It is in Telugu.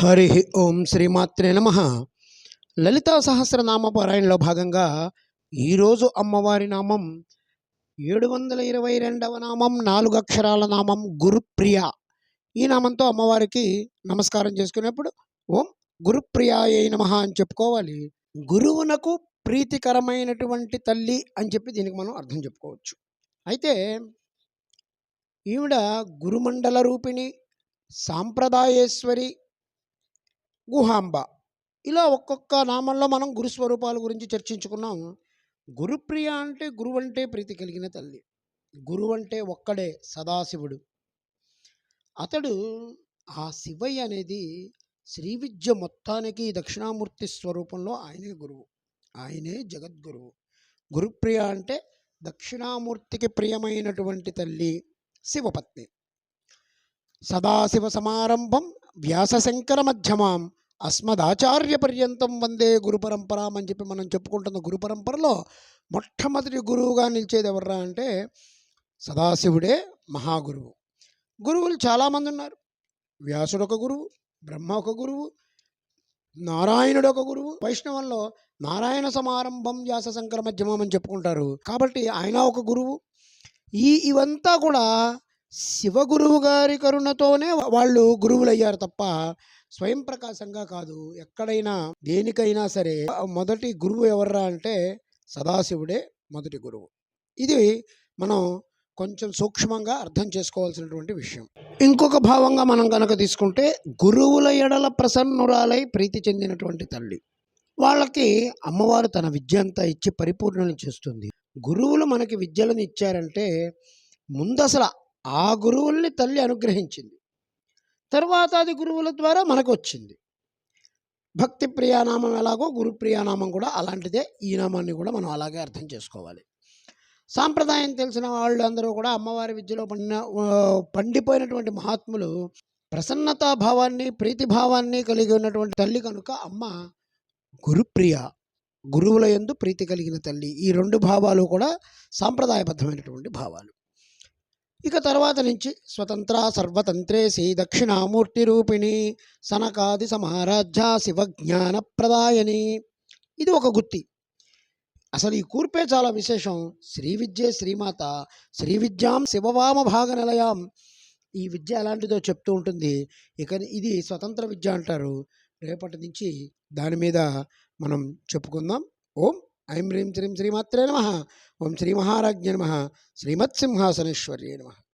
హరి ఓం శ్రీమాత్రే నమ. లలితా సహస్రనామ పారాయణలో భాగంగా ఈరోజు అమ్మవారి నామం ఏడు వందల ఇరవై రెండవ నామం నాలుగు అక్షరాల నామం గురుప్రియ. ఈ నామంతో అమ్మవారికి నమస్కారం చేసుకునేప్పుడు ఓం గురుప్రియాయ నమ అని చెప్పుకోవాలి. గురువునకు ప్రీతికరమైనటువంటి తల్లి అని చెప్పి దీనికి మనం అర్థం చెప్పుకోవచ్చు. అయితే ఈవిడ గురుమండల రూపిణి సాంప్రదాయేశ్వరి గుహాంబ. ఇలా ఒక్కొక్క నామంలో మనం గురు స్వరూపాల గురించి చర్చించుకున్నాం. గురుప్రియ అంటే గురువు అంటే ప్రీతి కలిగిన తల్లి. గురువు అంటే ఒక్కడే సదాశివుడు. అతడు ఆ శివయ్య అనేది శ్రీ విద్య మొత్తానికి దక్షిణామూర్తి స్వరూపంలో ఆయనే గురువు. ఆయనే జగద్గురువు. గురుప్రియ అంటే దక్షిణామూర్తికి ప్రియమైనటువంటి తల్లి శివపత్ని. సదాశివ సమారంభం వ్యాసశంకర మధ్యమాం. అస్మదాచార్య పర్యంతం వందే గురు పరంపర అని చెప్పి మనం చెప్పుకుంటున్న గురు పరంపరలో మొట్టమొదటి గురువుగా నిలిచేది ఎవర్రా అంటే సదాశివుడే మహాగురువు. గురువులు చాలామంది ఉన్నారు. వ్యాసుడు ఒక గురువు బ్రహ్మ ఒక గురువు నారాయణుడు ఒక గురువు. వైష్ణవంలో నారాయణ సమారంభం వ్యాస శంకర మధ్యమం అని చెప్పుకుంటారు. కాబట్టి ఆయన ఒక గురువు. ఈ ఇవంతా కూడా శివగురువు గారి కరుణతోనే వాళ్ళు గురువులయ్యారు తప్ప స్వయం ప్రకాశంగా కాదు. ఎక్కడైనా దేనికైనా సరే మొదటి గురువు ఎవర్రా అంటే సదాశివుడే మొదటి గురువు. ఇది మనం కొంచెం సూక్ష్మంగా అర్థం చేసుకోవాల్సినటువంటి విషయం. ఇంకొక భావంగా మనం కనుక తీసుకుంటే గురువుల ఎడల ప్రసన్నురాలై ప్రీతి చెందినటువంటి తల్లి. వాళ్ళకి అమ్మవారు తన విద్య అంతా ఇచ్చి పరిపూర్ణం చేస్తుంది. గురువులు మనకి విద్యలను ఇచ్చారంటే ముందు ఆ గురువుల్ని తల్లి అనుగ్రహించింది. తర్వాత అది గురువుల ద్వారా మనకు వచ్చింది భక్తి ప్రియానామం ఎలాగో గురు ప్రియానామం కూడా అలాంటిదే ఈ నామాన్ని కూడా మనం అలాగే అర్థం చేసుకోవాలి. సాంప్రదాయం తెలిసిన వాళ్ళు అందరూ కూడా అమ్మవారి విద్యలో పండిన పండిపోయినటువంటి మహాత్ములు ప్రసన్నతా భావాన్ని ప్రీతి భావాన్ని కలిగి ఉన్నటువంటి తల్లి కనుక అమ్మ గురుప్రియ గురువుల యందు ప్రీతి కలిగిన తల్లి ఈ రెండు భావాలు కూడా సాంప్రదాయబద్ధమైనటువంటి భావాలు. ఇక తర్వాత నుంచి స్వతంత్ర సర్వతంత్రేసి దక్షిణామూర్తి రూపిణి సనకాది సమారాధ్య శివజ్ఞాన ప్రదాయని. ఇది ఒక గుత్తి. అసలు ఈ కూర్పే చాలా విశేషం. శ్రీ విద్యే శ్రీమాత శ్రీ విద్యాం శివవామ భాగ నిలయాం ఈ విద్య ఎలాంటిదో చెప్తూ ఉంటుంది. ఇక ఇది స్వతంత్ర విద్య అంటారు. రేపటి నుంచి దాని మీద మనం చెప్పుకుందాం. ఓం ఐం హ్రీం శ్రీం శ్రీమాత్రే నమ ఓం శ్రీ మహారాజ్ఞ నమ శ్రీమత్సింహాసనేశ్వర్యే నమ